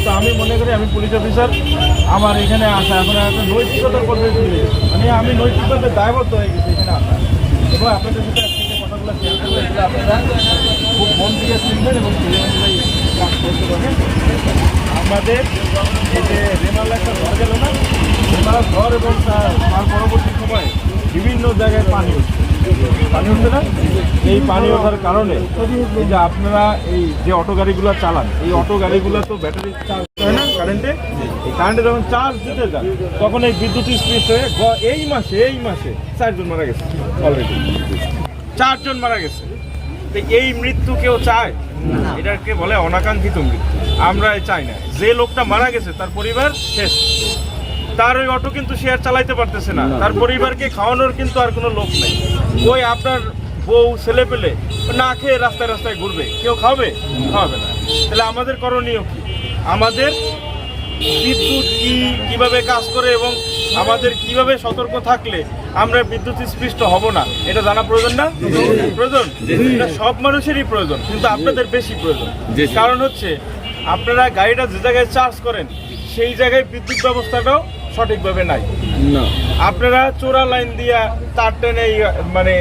কিন্তু আমি মনে করি আমি পুলিশ অফিসার আমার এখানে আসা এখন একটা নৈতিকতার পদ্ধতি মানে আমি নৈতিকভাবে দায়বদ্ধ হয়ে গেছি এখানে আসা এবং আপনাদের সাথে আজকে কথাগুলো শেয়ার আপনারা খুব মন থেকে শুনবেন এবং আমাদের এই যে একটা ঘর গেল না, রেমাল ঘর এবং তার পরবর্তী সময়ে বিভিন্ন জায়গায় পানি হচ্ছে। পানি হচ্ছে না? এই পানি ওঠার কারণে এই যে আপনারা এই যে অটো গাড়িগুলো চালান, এই অটো গাড়িগুলো তো ব্যাটারি চার্জ হয় না কারেন্টে এই কারেন্টে যখন চার্জ দিতে যান, তখন এই বিদ্যুৎ স্পিড হয়ে এই মাসে এই মাসে চারজন মারা গেছে অলরেডি চারজন মারা গেছে। এই মৃত্যু কেউ চায়? এটাকে বলে অনাকাঙ্ক্ষিত মৃত্যু। আমরা চাই না। যে লোকটা মারা গেছে, তার পরিবার শেষ। তার ওই অটো কিন্তু সে আর চালাইতে পারতেছে না। তার পরিবারকে খাওয়ানোর কিন্তু আর কোনো লোক নেই। ওই আপনার বউ ছেলে পেলে না খেয়ে রাস্তায় রাস্তায় ঘুরবে। কেউ খাবে? খাওয়াবে না। তাহলে আমাদের করণীয় কি? আমাদের বিদ্যুৎ কি কীভাবে কাজ করে এবং আমাদের কীভাবে সতর্ক থাকলে আমরা বিদ্যুৎ স্পৃষ্ট হব না? এটা জানা প্রয়োজন না? প্রয়োজন? এটা সব মানুষেরই প্রয়োজন কিন্তু আপনাদের বেশি প্রয়োজন। কারণ হচ্ছে আপনারা গাড়িটা যে জায়গায় চার্জ করেন সেই জায়গায় বিদ্যুৎ ব্যবস্থাটাও সঠিকভাবে নাই। আপনারা চোরা লাইন দিয়া তার টেনে মানে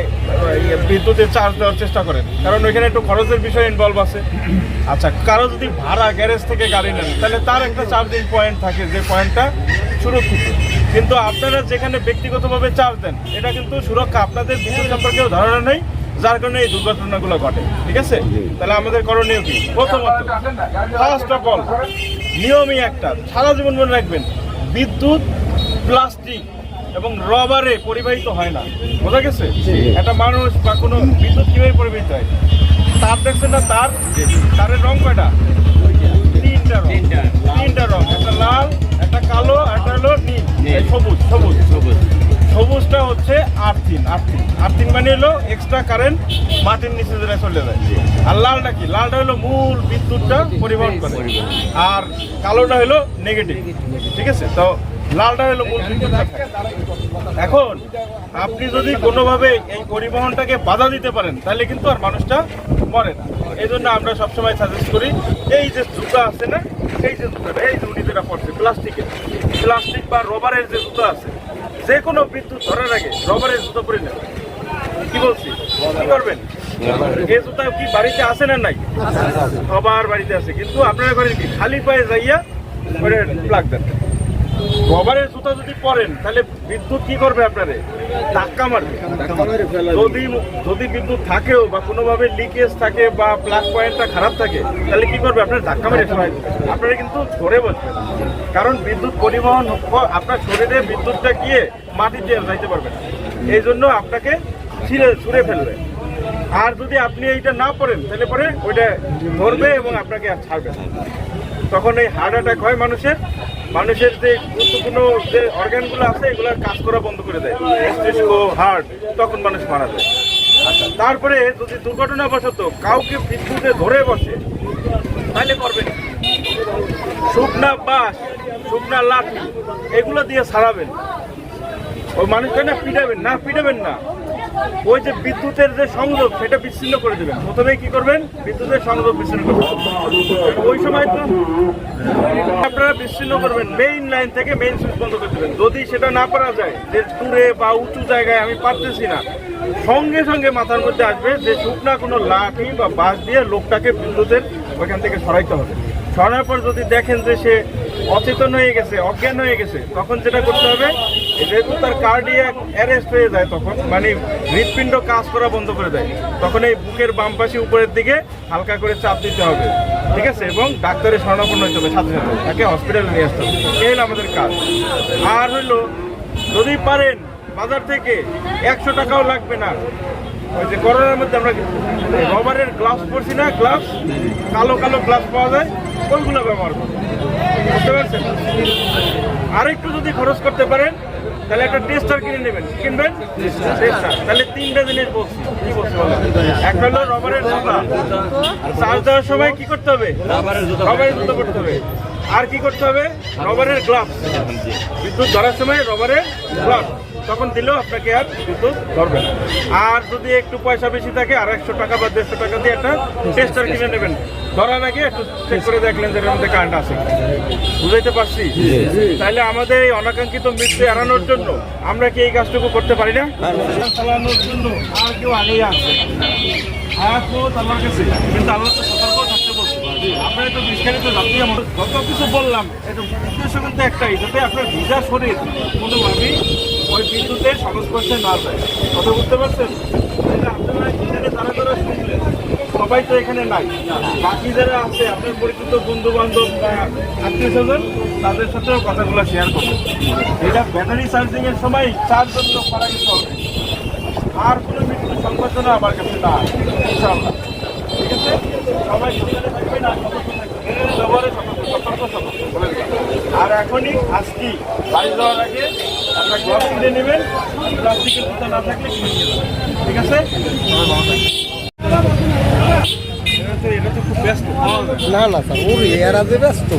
বিদ্যুতের চার্জ দেওয়ার চেষ্টা করেন। কারণ ওইখানে একটু খরচের বিষয় ইনভলভ আছে। আচ্ছা কারও যদি ভাড়া গ্যারেজ থেকে গাড়ি নেন তাহলে তার একটা চার্জিং পয়েন্ট থাকে যে পয়েন্টটা সুরক্ষিত। কিন্তু আপনারা যেখানে ব্যক্তিগতভাবে চার্জ দেন এটা কিন্তু সুরক্ষা আপনাদের বিদ্যুৎ সম্পর্কেও ধারণা নেই যার কারণে এই দুর্ঘটনাগুলো ঘটে। ঠিক আছে? তাহলে আমাদের করণীয় কি? প্রথমত ফার্স্ট অফ অল নিয়মই একটা। সারা জীবন মনে রাখবেন বিদ্যুৎ প্লাস্টিক এবং রবারে পরিবাহিত হয় না। বোঝা গেছে? একটা মানুষ বা কোনো বিদ্যুৎ কীভাবে পরিবাহিত হয়? তার দেখছেন না তার তারের রং কয়টা? তিনটা রং। তিনটা। রং। একটা লাল একটা কালো একটা হলো নীল। সবুজ সবুজ সবুজ। সবুজটা হচ্ছে আর্থিন আর্থিন আর্থিন মানে হলো এক্সট্রা কারেন্ট মাটির নিচে যেটা চলে যায়। আর লালটা কি? লালটা হলো মূল বিদ্যুৎটা পরিবহন করে। আর কালোটা হলো নেগেটিভ ঠিক আছে? তো লালটা হলো মূল বিদ্যুৎটা এখন আপনি যদি কোনোভাবে এই পরিবহনটাকে বাধা দিতে পারেন, তাহলে কিন্তু আর মানুষটা মরে না। এই জন্য আমরা সবসময় সাজেস্ট করি, এই যে জুতা আছে না, এই যে জুতাটা, এই যে উনি যেটা পড়ছে প্লাস্টিকের। প্লাস্টিক বা রবারের যে জুতো আছে যে কোনো বিদ্যুৎ ধরার আগে রবারের জুতো পরে নেবে কি বলছি? কি করবেন? এই জুতা কি বাড়িতে আছে না নাই? সবার বাড়িতে আছে। কিন্তু আপনার ঘরে কি? খালি পায়ে যাইয়া প্লাগ দেন। রবারের জুতা যদি পরেন, তাহলে বিদ্যুৎ কি করবে আপনারে? ধাক্কা মারবে। যদি যদি বিদ্যুৎ থাকেও বা কোনোভাবে লিকেজ থাকে বা প্লাগ পয়েন্টটা খারাপ থাকে, তাহলে কি করবে? আপনার ধাক্কা মেরে ফেলাই আপনারা কিন্তু ধরে বসবেন। কারণ বিদ্যুৎ পরিবহন আপনার শরীরে বিদ্যুৎটা গিয়ে মাটিতে যাইতে পারবে না। এই জন্য আপনাকে ছিঁড়ে, ছুঁড়ে ফেলবে। আর যদি আপনি এইটা না পড়েন, তাহলে পরে ওইটা ধরবে এবং আপনাকে আর ছাড়বে তখন এই হার্ট অ্যাটাক হয় মানুষের। মানুষের যে গুরুত্বপূর্ণ যে অর্গানগুলো আছে এগুলো কাজ করা বন্ধ করে দেয়। মস্তিষ্ক হার্ট, তখন মানুষ মারা যায়। আচ্ছা তারপরে যদি দুর্ঘটনাবশত কাউকে বিদ্যুতে ধরে বসে, তাহলে করবেন? শুকনা বাঁশ, শুকনা লাঠি, এগুলো দিয়ে সারাবেন। ওই মানুষকে না পিটাবেন? না পিটাবেন না। ওই যে বিদ্যুতের যে সংযোগ, সেটা বিচ্ছিন্ন করে দেবেন। প্রথমে কি করবেন? বিদ্যুতের সংযোগ বিচ্ছিন্ন করবেন। ওই সময় তো আপনারা বিচ্ছিন্ন করবেন মেইন লাইন থেকে মেইন সুইচ বন্ধ করে দেবেন। যদি সেটা না পারা যায়, যে দূরে বা উঁচু জায়গায় আমি পারতেছি না, সঙ্গে সঙ্গে মাথার মধ্যে আসবে যে শুকনা কোনো লাঠি বা বাঁশ দিয়ে লোকটাকে বিদ্যুতের ওইখান থেকে সরাইতে হবে। সরানোর পর যদি দেখেন যে সে অচেতন হয়ে গেছে, অজ্ঞান হয়ে গেছে। তখন যেটা করতে হবে যেহেতু তার কার্ডিয়াক অ্যারেস্ট হয়ে যায় তখন মানে হৃৎপিণ্ড কাজ করা বন্ধ করে দেয়, তখন এই বুকের বাম পাশে উপরের দিকে হালকা করে চাপ দিতে হবে। ঠিক আছে? এবং ডাক্তারের শরণাপন্ন হতে হবে, সাথে সাথে। তাকে হসপিটালে নিয়ে আসতে হবে। এই হলো আমাদের কাজ। আর হলো যদি পারেন, বাজার থেকে একশো টাকাও লাগবে না। ওই যে করোনার মধ্যে আমরা রবারের গ্লাভস পরছি না গ্লাভস কালো কালো গ্লাভস পাওয়া যায়, ওইগুলো ব্যবহার করুন বুঝতে পারছেন? আরেকটু যদি খরচ করতে পারেন তাহলে একটা টেস্টার কিনে নেবেন। কিনবেন? টেস্টার তাহলে তিনটা জিনিস বলছি। কি বলছি? একটা হলো রবারের জুতা। চার্জ দেওয়ার সময় কি করতে হবে? রবারের জুতো করতে হবে। আর কি করতে হবে? রবারের গ্লাভস বিদ্যুৎ ধরার সময় রবারের গ্লাভস তখন দিলেও আপনাকে আর বিদ্যুৎ ধরবে আর যদি একটু পয়সা বেশি থাকে আর একশো টাকা বা দেড়শো টাকা দিয়ে একটা টেস্টার কিনে নেবেন। ধরার আগে একটু চেক করে দেখলেন যে এর মধ্যে কারেন্ট আছে। বুঝাইতে পারছি? তাহলে আমাদের এই অনাকাঙ্ক্ষিত মৃত্যু এড়ানোর জন্য আমরা কি এই কাজটুকু করতে পারি না? চালানোর জন্য আর কেউ আগেই আর কেউ আল্লাহর কাছে। কিন্তু আল্লাহ তো সতর্ক থাকতে বলছে। আপনারা তো বিস্তারিত আমার যত কিছু বললাম এটা উদ্দেশ্য কিন্তু একটাই যাতে আপনার ভিজা শরীর কোনোভাবেই ওই বিদ্যুতের সংস্পর্শে না যায়। কথা বুঝতে পারছেন? আপনারা এখানে যারা যারা শুনলেন? সবাই তো এখানে নাই। বাকি যারা আছে, আপনার পরিচিত বন্ধু বান্ধব আত্মীয় স্বজন তাদের সাথেও কথাগুলো শেয়ার করবেন এটা ব্যাটারি চার্জিং এর সময় চার্জ করা কিছু হবে আর কোনো মৃত্যু সংবাদনা আমার কাছে না। ঠিক আছে? সবাই সাবধানে থাকবেন আর সতর্ক আর এখনই আজকেই বাড়ি যাওয়ার আগে একটা গ্লাস কিনে নেবেন। প্লাস্টিকের জুতা না থাকলে কিনে ঠিক আছে। এটা তো- এটা তো খুব ব্যস্ত না না স্যার ওর এরা যে ব্যস্ত।